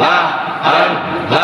হর হর হর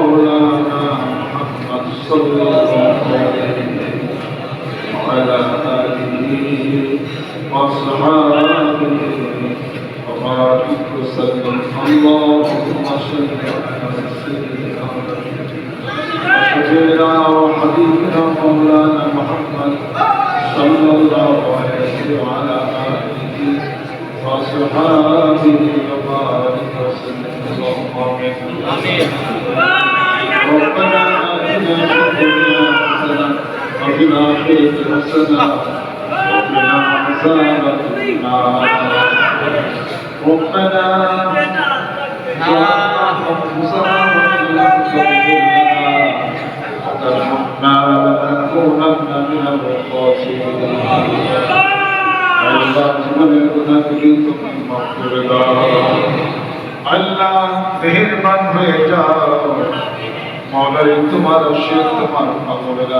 ومولانا محمد صلى الله عليه وعلى آله وأصحابه وبارك وسلم اللهم صل على سيدنا وشفيعنا وحبيبنا مولانا محمد صلى الله عليه وعلى آله وصحابه وبارك وسلم اللهم آمين وفي الآخرة حسنة وقنا عذاب النار ربنا ظلمنا أنفسنا وإن لم تغفر لنا وترحمنا لنكونن من الخاسرين আল্লাহ জীবনের গুণাগুলি তুমি মাফ করে দাও আল্লাহ মেহেরবান হয়ে যাও মৌলাই তোমার আশীর্বাদ তোমার পাগলেরা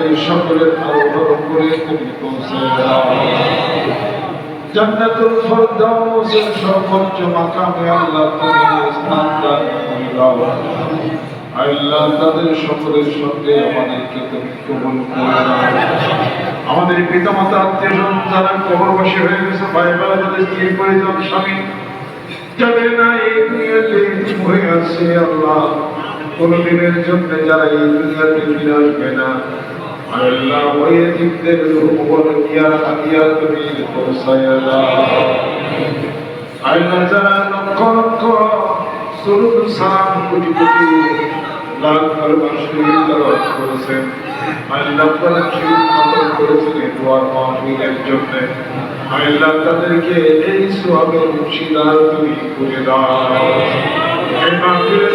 এদের সকলের আরও করে জান্নাতুল সর্বোচ্চ মাকামে আল্লাহ তুমি স্থান দান করে দাও। আল্লাহ তাদের সকলের সঙ্গে আমাদেরকে তুমি কবুল করে দাও। আমাদের পিতা মাতা আত্মীয় স্বজন যারা কবরবাসী হয়ে গেছে ভাই বেলা যাদের স্ত্রী পরিজন, স্বামী, যাদের না এই দুনিয়াতে হয়ে আছে আল্লাহ। কোনদিনের জন্য যারা এই দুনিয়াতে ফিরে আসবে না। লক্ষ সুরুদ সালাম কোটি কোটি লাখ দরবার শরীর দরবার করেছেন, আল্লাহ শরীর খতম করেছেন দোয়ার মাহফিলের জন্য আল্লাহ তাদেরকে এই সোয়াবের মুর্শিদার তুমি করে দাও। এই মাহফিলে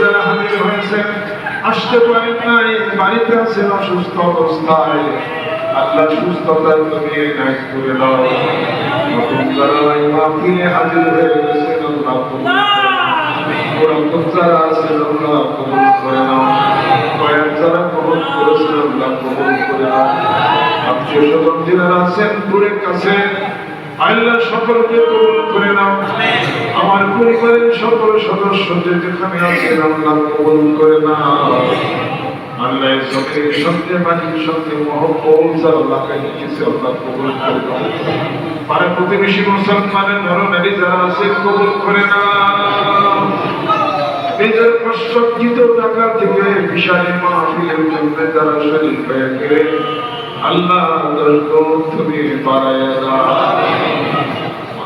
আসতে পারেন নাই, বাড়িতে আছেন অসুস্থ অবস্থায়। আল্লাহ সুস্থতার তুমি করে দাও। নতুন যারা হাজির হয়ে গেছেন আল্লাহ আছেন আল্লাহ সকলকে কবুল করে নাও। আমার পরিবারের সকল সদস্য যেখানে আছেন আল্লাহ কবুল করে নাও। আল্লাহ সঙ্গে সঙ্গে মাটির সঙ্গে মহব্বত লাগাই দিয়েছে, আল্লাহ কবুল করে নাও। পাড়া প্রতিবেশী মুসলমানের ধরনেরই যারা আছেন, কবুল করে না নিজের কষ্টকৃত টাকা থেকে বিশালী মাহফিলের জন্য যারা শরীর হয়ে গেলে, আল্লাহ তুমি বাড়ায় দাও।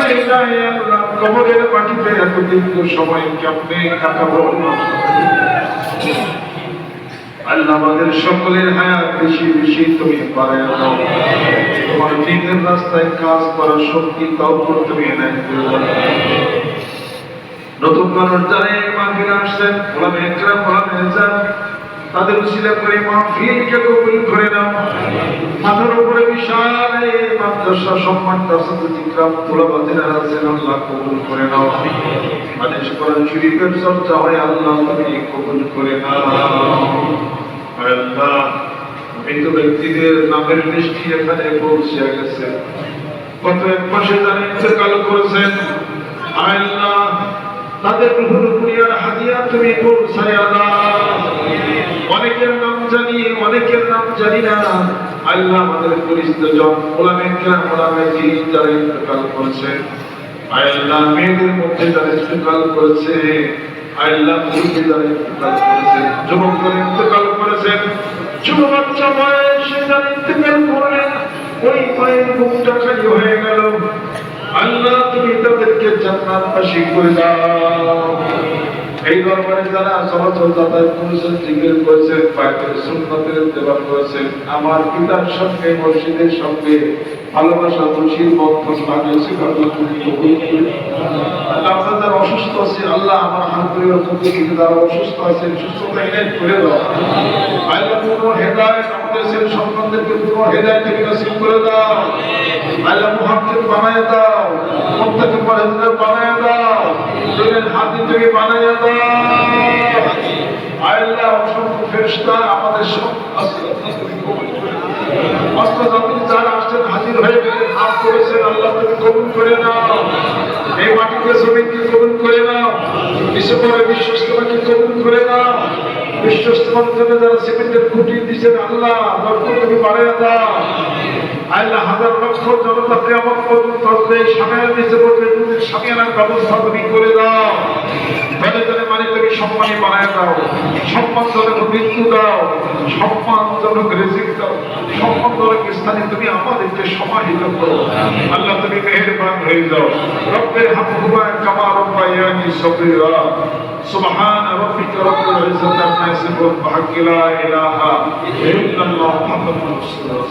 যায় আল্লাহ কবরের মাটিতে এত দীর্ঘ সময় কেমনে কাটাবো? আল্লাহ সকলের হায়াত বেশি বেশি তুমি দাও। তোমার দিনের রাস্তায় কাজ করার শক্তি তাও তুমি নতুন মানুষ যারা এই মাহফিল আসছেন ওলামে একরাম ওলামে এজাম তাদের উসিলা করে মাহফিলকে কবুল করে নাও। মাথার উপরে বিশাল মাদ্রাসা সম্মান দাসাত ইকরাম তোলাবাদের আছেন আল্লাহ কবুল করে নাও। আদেশ করেন শরীফের চর্চা হয় আল্লাহ তুমি কবুল করে নাও। আল্লাহ ব্যক্তিদের নামের লিস্টি এখানে পৌঁছে গেছে। কত এক মাসে তারা ইন্তেকাল করেছেন। আল্লাহ, তাদের রুহুল কুরিয়ার হাদিয়া তুমি পৌঁছায়া দাও অনেকের নাম জানি অনেকের নাম জানি না। আল্লাহ আমাদের পরিচিত জন, ওলামে কেরাম ওলামে দিন যারা ইন্তেকাল করেছে। আল্লাহ মেয়েদের মধ্যে যারা ইন্তেকাল করেছে, আল্লাহ পুরুষে যারা ইন্তেকাল করেছে, যুবক যারা ইন্তেকাল করেছেন বাচ্চা বয়সে যারা ইন্তেকাল করলেন ওই মায়ের মুখটা খালি হয়ে গেল। আল্লাহ তুমি তাদেরকে জান্নাতবাসী করে দাও। এই দরবারে যারা চলাচল যাতায়াত করেছেন জিজ্ঞেস করেছেন পায়তের সুন্নতের ইত্তেবা করেছেন আমার পিতার সঙ্গে মসজিদের সঙ্গে ভালোবাসা, খুশির বন্ধন লাগিয়েছে যারা অসুস্থ আছি, আল্লাহ আমার হাত চলতে গেছে যারা অসুস্থ আছেন, সুস্থতা এনে করে দাও। আল্লাহ পুরো হেদায়ত আমাদের সন্তানদেরকে পুরো হেদায়ত থেকে নসিব করে দাও। আল্লাহ মুহাম্মদ বানায় দাও। মুত্তাকি পরহেজগার বানায় দাও। দিনের হাতি থেকে বানায় দাও। আল্লাহ, অসংখ্য ফেরেশতা আমাদের সব অস্ত্র জাতির যারা আসছেন, হাজির হয়ে গেলেন, হাত করেছেন আল্লাহ তুমি কবুল করে নাও। এই মাটিকে জমিনকে কবুল করে নাও। ডিসেম্বরে বিশ্বস্তমাকে কবুল করে নাও। বিশ্বস্তমার জন্য যারা সিমেন্টের খুঁটি দিচ্ছেন আল্লাহ, বরকত তুমি বাড়ায় দাও। আল্লাহ হাজার লক্ষ জনতা প্রিয়ামত পর্যন্ত এই সামিয়ার নিচে পড়বে তুমি সামিয়ানার ব্যবস্থা তুমি করে দাও জনে জনে মানে তুমি সম্মানী বানায় দাও সম্মানজনক মৃত্যু দাও সম্মানজনক রেজিক দাও সম্মানজনক স্থানে তুমি আমাদেরকে সমাহিত করো। আল্লাহ তুমি মেহেরবান হয়ে যাও। রব্বের হামহুমা কামা রব্বায়ানি রাব্বিকা রব্বিল ইজ্জাতি আম্মা ইয়াসিফুন। ওয়া হাক্কি লা ইলাহা ইল্লাল্লাহ মুহাম্মাদুর রাসূলুল্লাহ।